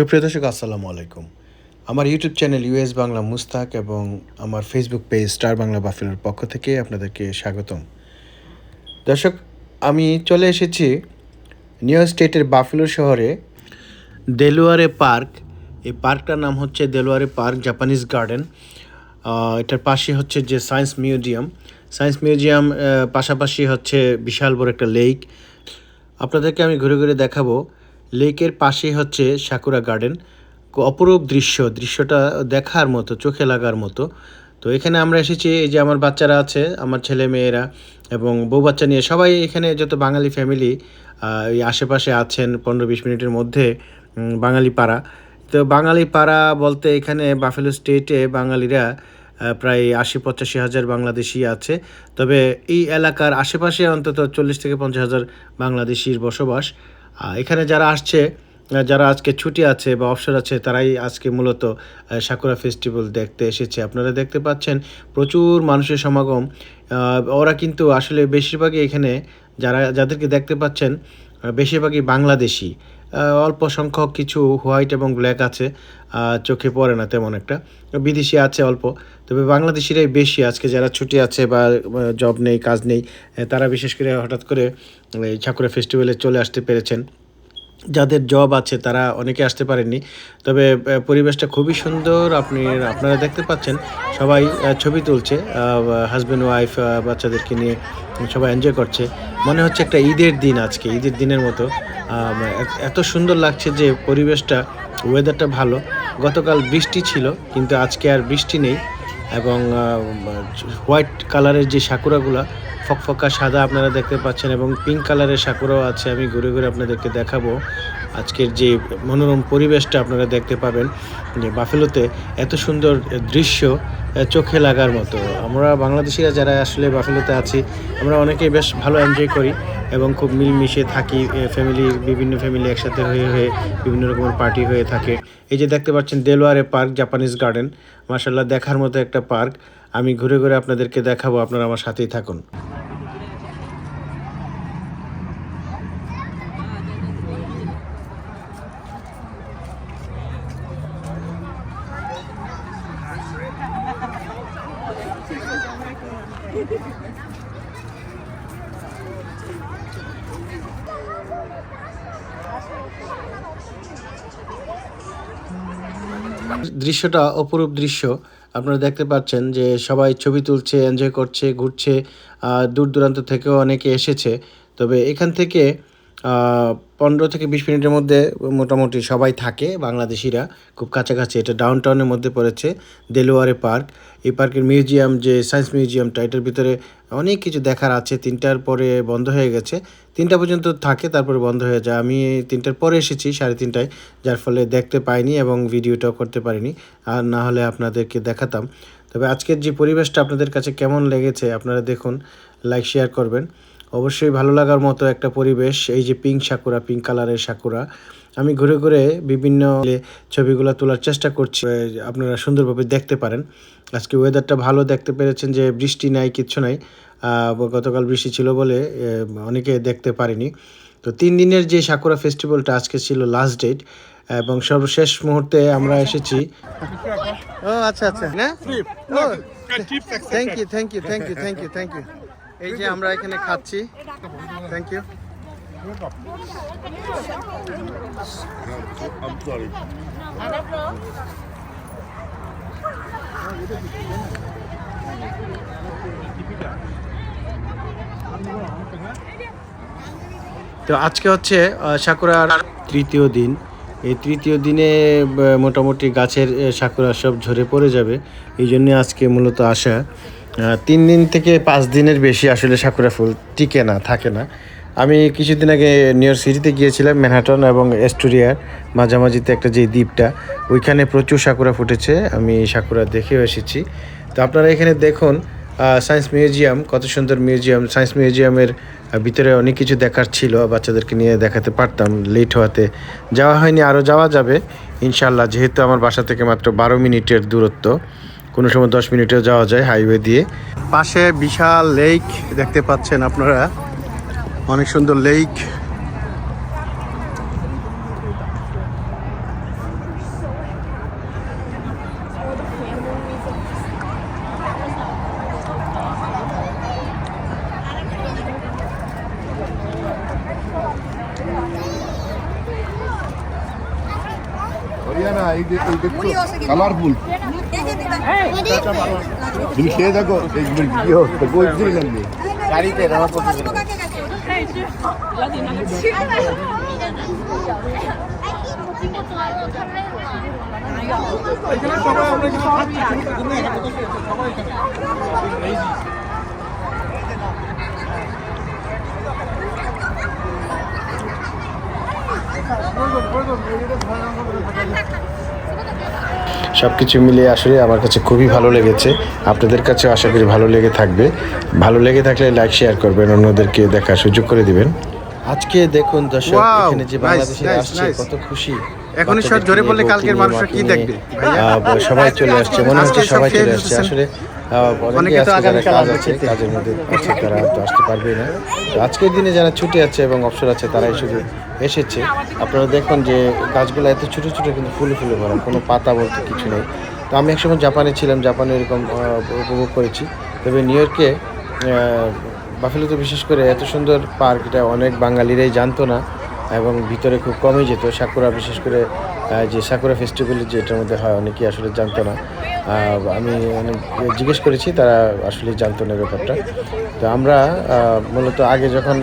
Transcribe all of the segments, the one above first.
সুপ্রিয় দর্শক, আসসালামু আলাইকুম। আমার YouTube channel US Bangla Mustaq এবং আমার ফেসবুক পেজ স্টার বাংলা বাফেলোর পক্ষ থেকে আপনাদেরকে স্বাগতম। দর্শক, আমি চলে এসেছি নিউ স্টেটের বাফেলো শহরে দেলুয়ারে পার্ক এই পার্কটার নাম হচ্ছে দেলুয়ারে পার্ক জাপানিজ গার্ডেন এটার পাশে হচ্ছে যে সায়েন্স মিউজিয়াম সায়েন্স মিউজিয়াম পাশাপাশি হচ্ছে বিশাল বড় একটা লেক আপনাদেরকে আমি ঘুরে ঘুরে দেখাবো লেকের পাশেই হচ্ছে সাকুরা গার্ডেন। অপরূপ দৃশ্য, দৃশ্যটা দেখার মতো, চোখে লাগার মতো। তো এখানে আমরা এসেছি এই যে আমার বাচ্চারা আছে, আমার ছেলে মেয়েরা এবং বউ বাচ্চা নিয়ে সবাই এখানে যত বাঙালি ফ্যামিলি এই আশেপাশে আছেন পনেরো বিশ মিনিটের মধ্যে বাঙালি পাড়া। তো বাঙালি পাড়া বলতে এখানে বাফেলো স্টেটে বাঙালিরা প্রায় আশি পঁচাশি হাজার বাংলাদেশি আছে। তবে এই এলাকার আশেপাশে অন্তত চল্লিশ থেকে পঞ্চাশ হাজার বাংলাদেশির বসবাস। এখানে যারা আসছে যারা আজকে ছুটি আছে বা অবসর আছে, তারাই আজকে মূলত সাকুরা ফেস্টিভ্যাল দেখতে এসেছে। আপনারা দেখতে পাচ্ছেন প্রচুর মানুষের সমাগম। ওরা কিন্তু আসলে বেশিরভাগই এখানে যারা, যাদেরকে দেখতে পাচ্ছেন বেশিরভাগই বাংলাদেশি। অল্প সংখ্যক কিছু হোয়াইট এবং ব্ল্যাক আছে চোখে পড়ে না তেমন একটা। বিদেশি আছে অল্প। তবে বাংলাদেশিরাই বেশি আজকে যারা ছুটি আছে বা জব নেই, কাজ নেই তারা বিশেষ করে হঠাৎ করে এই ঠাকুরা ফেস্টিভ্যালে চলে আসতে পেরেছেন। যাদের জব আছে তারা অনেকে আসতে পারেননি। তবে পরিবেশটা খুবই সুন্দর। আপনি, আপনারা দেখতে পাচ্ছেন, সবাই ছবি তুলছে হাজব্যান্ড ওয়াইফ বাচ্চাদেরকে নিয়ে সবাই এনজয় করছে। মনে হচ্ছে একটা ঈদের দিন আজকে, ঈদের দিনের মতো। এত সুন্দর লাগছে যে পরিবেশটা ওয়েদারটা ভালো। গতকাল বৃষ্টি ছিল, কিন্তু আজকে আর বৃষ্টি নেই। এবং হোয়াইট কালারের যে সাকুরাগুলা, ফকফকা সাদা আপনারা দেখতে পাচ্ছেন এবং পিঙ্ক কালারের সাকুরাও আছে, আমি ঘুরে ঘুরে আপনাদেরকে দেখাবো। আজকের যে মনোরম পরিবেশটা আপনারা দেখতে পাবেন যে বাফেলোতে এত সুন্দর দৃশ্য চোখে লাগার মতো। আমরা বাংলাদেশিরা যারা আসলে বাফেলোতে আছি, আমরা অনেকেই বেশ ভালো এনজয় করি এবং খুব মিলমিশে থাকি ফ্যামিলি বিভিন্ন ফ্যামিলি একসাথে হয়ে হয়ে বিভিন্ন রকমের পার্টি হয়ে থাকে। এই যে দেখতে পাচ্ছেন দেলোয়ারে পার্ক জাপানিজ গার্ডেন মার্শাল্লাহ দেখার মতো একটা পার্ক। আমি ঘুরে ঘুরে আপনাদেরকে দেখাবো, আপনারা আমার সাথেই থাকুন। দৃশ্যটা অপরূপ দৃশ্য। আপনারা দেখতে পাচ্ছেন যে সবাই ছবি তুলছে এনজয় করছে, ঘুরছে দূর দূরান্ত থেকেও অনেকে এসেছে। তবে এখান থেকে পনেরো থেকে বিশ মিনিটের মধ্যে মোটামুটি সবাই থাকে, বাংলাদেশিরা। খুব কাছাকাছি, এটা ডাউন টাউনের মধ্যে পড়েছে, দেলোয়ারে পার্ক। এই পার্কের মিউজিয়াম, যে সায়েন্স মিউজিয়ামটা এটার ভিতরে অনেক কিছু দেখার আছে। তিনটার পরে বন্ধ হয়ে গেছে। তিনটা পর্যন্ত থাকে, তারপরে বন্ধ হয়ে যায়। আমি তিনটার পরে এসেছি সাড়ে তিনটায়, যার ফলে দেখতে পাইনি এবং ভিডিওটাও করতে পারিনি। আর না হলে আপনাদেরকে দেখাতাম। তবে আজকের যে পরিবেশটা আপনাদের কাছে কেমন লেগেছে, আপনারা দেখুন, লাইক, শেয়ার করবেন। অবশ্যই ভালো লাগার মতো একটা পরিবেশ, এই যে পিঙ্ক সাকুরা, পিঙ্ক কালারের সাকুরা। আমি ঘুরে ঘুরে বিভিন্ন ছবিগুলো তোলার চেষ্টা করছি। আপনারা সুন্দরভাবে দেখতে পারেন। আজকে ওয়েদারটা ভালো দেখতে পেরেছেন যে বৃষ্টি নাই কিচ্ছু নাই। গতকাল বৃষ্টি ছিল বলে অনেকে দেখতে পারিনি। তো তিন দিনের যে সাকুরা ফেস্টিভ্যালটা আজকে ছিল লাস্ট ডেট এবং সর্বশেষ মুহূর্তে আমরা এসেছি। ও আচ্ছা আচ্ছা। না? Thank you thank you thank you thank you thank you এই যে আমরা এখানে খাচ্ছি। Thank you I'm sorry. তো আজকে হচ্ছে সাকুরার তৃতীয় দিন। এই তৃতীয় দিনে মোটামুটি গাছের সাকুরা সব ঝরে পড়ে যাবে। এই জন্য আজকে মূলত আসা তিন দিন থেকে পাঁচ দিনের বেশি আসলে সাকুরা ফুল টিকে না, থাকে না। আমি কিছুদিন আগে নিউ ইয়র্ক সিটিতে গিয়েছিলাম ম্যানহাটন এবং এস্টোরিয়ার মাঝামাঝিতে একটা যে দ্বীপটা, ওইখানে প্রচুর সাকুরা ফুটেছে, আমি সাকুরা দেখেও এসেছি। তো আপনারা এখানে দেখুন সায়েন্স মিউজিয়াম কত সুন্দর মিউজিয়াম সায়েন্স মিউজিয়ামের ভিতরে অনেক কিছু দেখার ছিল, বাচ্চাদেরকে নিয়ে দেখাতে পারতাম লেট হওয়াতে। যাওয়া হয়নি আরও যাওয়া যাবে ইনশাল্লাহ যেহেতু আমার বাসা থেকে মাত্র বারো মিনিটের দূরত্ব, কোনো সময় দশ মিনিটেও যাওয়া যায় হাইওয়ে দিয়ে। পাশে বিশাল লেক দেখতে পাচ্ছেন আপনারা। অনেক সুন্দর লেক। কালারফুল দেখো দেখবেন কি হবে বলছি গাড়িতে 太是我你那个吃了。 그래서 그래도 매일은 다양한 거를 가져야 সব কিছু মিলিয়ে আসলে আমার কাছে খুবই ভালো লেগেছে। আপনাদের কাছে আশা করি ভালো লেগে থাকবে। ভালো লেগে থাকলে লাইক শেয়ার করবেন অন্যদেরকে দেখার সুযোগ করে দিবেন। আজকে দেখুন দর্শক এখানে যে বাংলাদেশে আসছে কত খুশি। এখনই সব জোরে বললে কালকের মানুষরা কি দেখবে? আহ, সবাই চলে আসছে মনে হচ্ছে সবাই চলে আসছে। আসলে অনেকে অনেকে তো কাজ আছে কাজের মধ্যে আছে তারা তো আসতে পারবে না। আজকের দিনে যারা ছুটি আছে এবং অবসর আছে তারাই শুধু এসেছে। আপনারা দেখুন যে গাছগুলো এত ছোট ছোট কিন্তু ফুলে ফুলে ভরা কোনো পাতা বলতে কিছু নেই। তো আমি একসময় জাপানে ছিলাম জাপানে এরকম উপভোগ করেছি। তবে নিউ ইয়র্কে বাফেলোতে বিশেষ করে এত সুন্দর পার্ক এটা অনেক বাঙালিরাই জানতো না এবং ভিতরে খুব কমই যেত। সাকুরা বিশেষ করে যে সাকুরা ফেস্টিভ্যাল যে এটার মধ্যে হয়, অনেকেই আসলে জানতো না। আমি অনেক জিজ্ঞেস করেছি, তারা আসলে জানতো না ব্যাপারটা। তো আমরা মূলত আগে যখন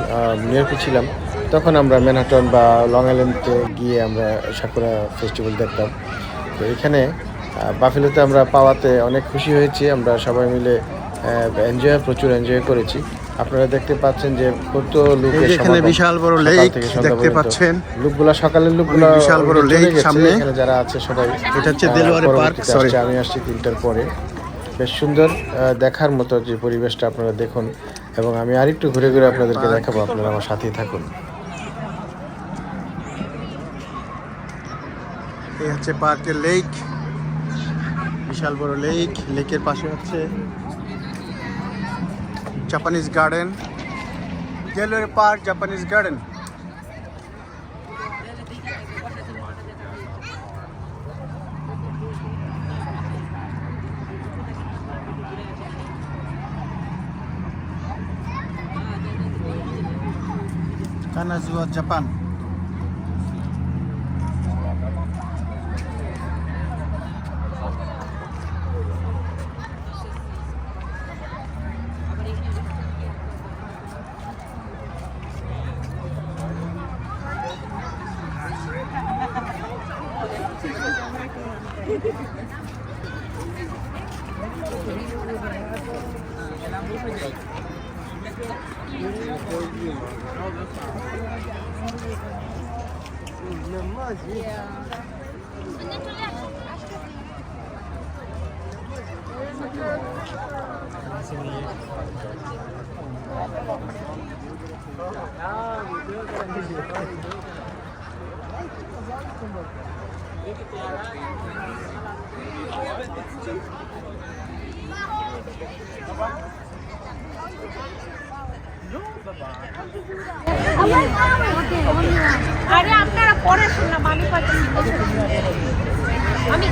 নিউ ইয়র্কে ছিলাম, তখন আমরা ম্যানহাটন বা লং আইল্যান্ডে গিয়ে আমরা সাকুরা ফেস্টিভ্যাল দেখতাম। তো এখানে বাফেলোতে আমরা পাওয়াতে অনেক খুশি হয়েছি। আমরা সবাই মিলে এনজয় প্রচুর এনজয় করেছি। আপনারা দেখতে পাচ্ছেন যে কত যে এখানে বিশাল বড় লেক দেখতে পাচ্ছেন। লোকগুলা সকালের লোকগুলা বিশাল বড় লেক সামনে। যারা আছে সবাই এটা হচ্ছে দেলোয়ারে পার্ক। আসছে। আমি আসছি তিনটার পরে বেশ সুন্দর দেখার মতো যে পরিবেশটা আপনারা দেখুন এবং আমি আরেকটু ঘুরে ঘুরে আপনাদেরকে দেখাবো আপনারা আমার সাথেই থাকুন এই হচ্ছে পার্কের লেক বিশাল বড় লেক লেকের পাশে হচ্ছে Japanese garden. Gallery Park, Japanese garden. Kanazawa, Japan. Kanazawa Japan আরে আপনারা পরে শুন না পাচ্ছি আমি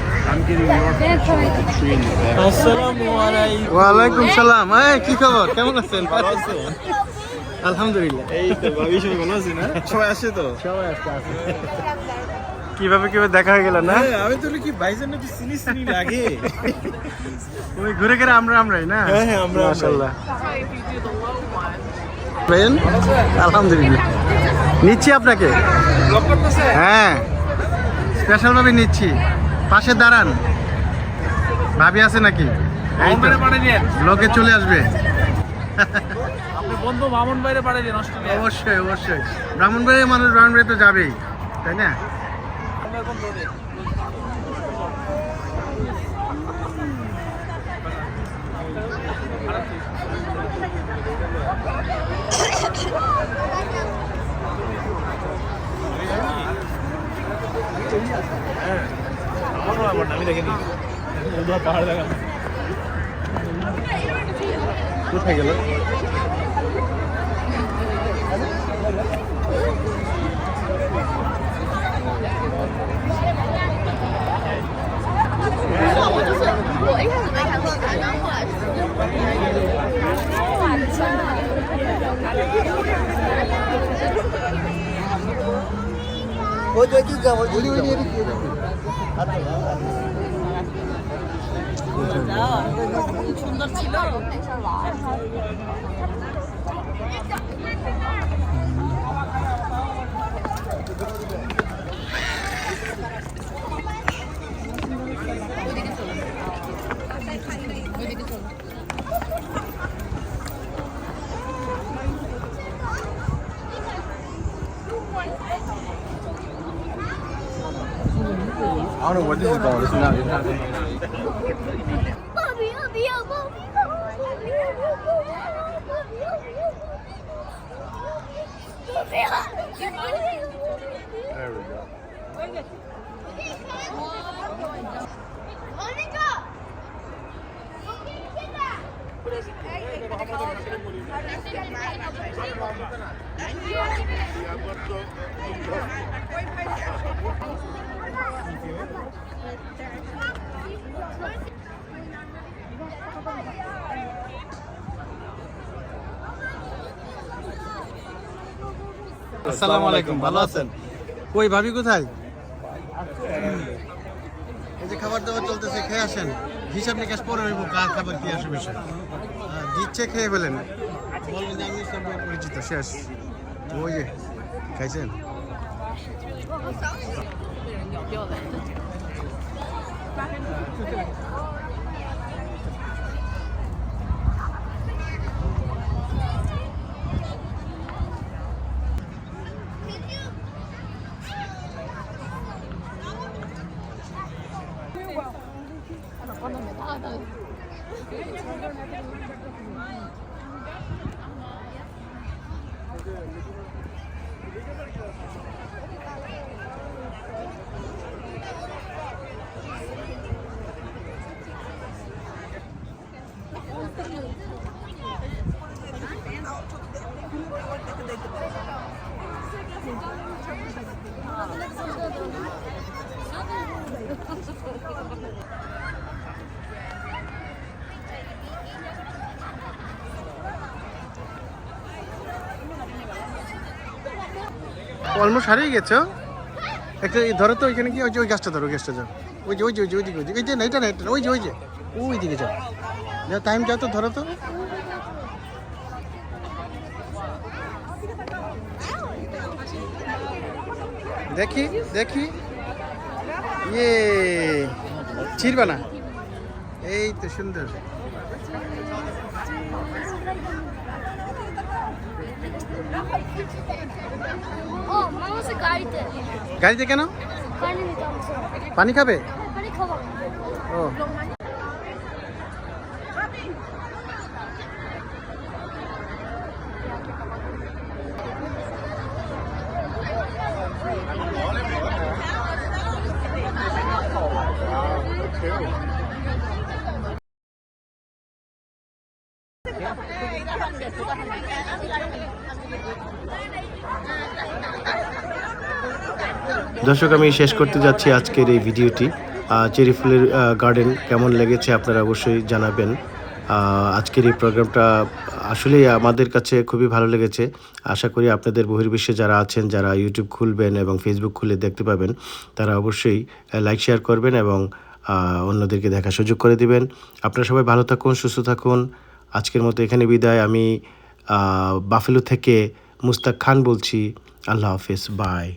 ওয়ালাইকুম সালাম। এই কি খবর? কেমন আছেন? আলহামদুলিল্লাহ। এই তো ভাবি সবাই ভালো আছে না সবাই আসে তো? সবাই আজকে আছে। কীভাবে কীভাবে দেখা হয়ে গেল না? হ্যাঁ, আমি তো কি ভাইজান নাকি চিনি চিনি লাগে? তুমি ঘুরে ঘুরে আমরা আমরাই না? হ্যাঁ, হ্যাঁ, আমরা মাশাআল্লাহ। বেন আলহামদুলিল্লাহ। নিচ্ছি আপনাকে? হ্যাঁ। স্পেশাল ভাবে নিচ্ছি। পাশে দাঁড়ান। ভাবি আছে নাকি। লোকে চলে আসবে। আপনি বন্ধু মামুন বাইরে পাঠিয়ে দিন অস্ট্রেলিয়া অবশ্যই অবশ্যই। ব্রাহ্মণবাড়ির মানুষ ব্রাহ্মণবাড়ি তো যাবেই তাই না? আমি দেখিনি পাহাড় দেখা কোথায় গেল? সুন্দর ছিল I don't know what this is called. Not. It's not. Go. আসসালামু আলাইকুম, ভালো আছেন? কই ভাবি কোথায়? এই যে খাবার দাবার চলতেছে, খেয়ে আসেন। হিসাব নিকাশ পরে হইব, কার খাবার কি আসে বিষয় দিচ্ছে, খেয়ে ফেলেন। বলবেন আমি সব পরিচিত, শেষ। ওই যে, খাইছেন? Thank you. অলমোস্ট হারিয়ে গেছো। একটা ধরো তো ওইখানে কি? ওই যে, ওই গাছটা ধরো, ওই গাছটা যাও। ওই যে ওই যে ওই যে, ওইদিকে ওইদিকে। ওই যে, না, এটা না, এটা ওই যে ওই যে। ওই দিকে যাও। যাও টাইম যাও তো, ধরো তো। দেখি দেখি। ইয়ে ছিড়বা না। এই তো সুন্দর। গাড়িতে। কেন? পানি নিতে হচ্ছে পানি খাবে? পানি খাব। ও। দর্শক, আমি শেষ করতে যাচ্ছি আজকের এই ভিডিওটি। চেরি ফুলের গার্ডেন কেমন লেগেছে আপনারা অবশ্যই জানাবেন। আজকের এই প্রোগ্রামটা আসলেই আমাদের কাছে খুবই ভালো লেগেছে। আশা করি আপনাদের বহির্বিশ্বে যারা আছেন, যারা ইউটিউব খুলবেন এবং ফেসবুক খুলে দেখতে পাবেন, তারা অবশ্যই লাইক শেয়ার করবেন এবং অন্যদেরকে দেখার সুযোগ করে দিবেন। আপনারা সবাই ভালো থাকুন, সুস্থ থাকুন। আজকের মতো এখানে বিদায়। আমি বাফেলো থেকে মুস্তাক খান বলছি। আল্লাহ হাফেজ বাই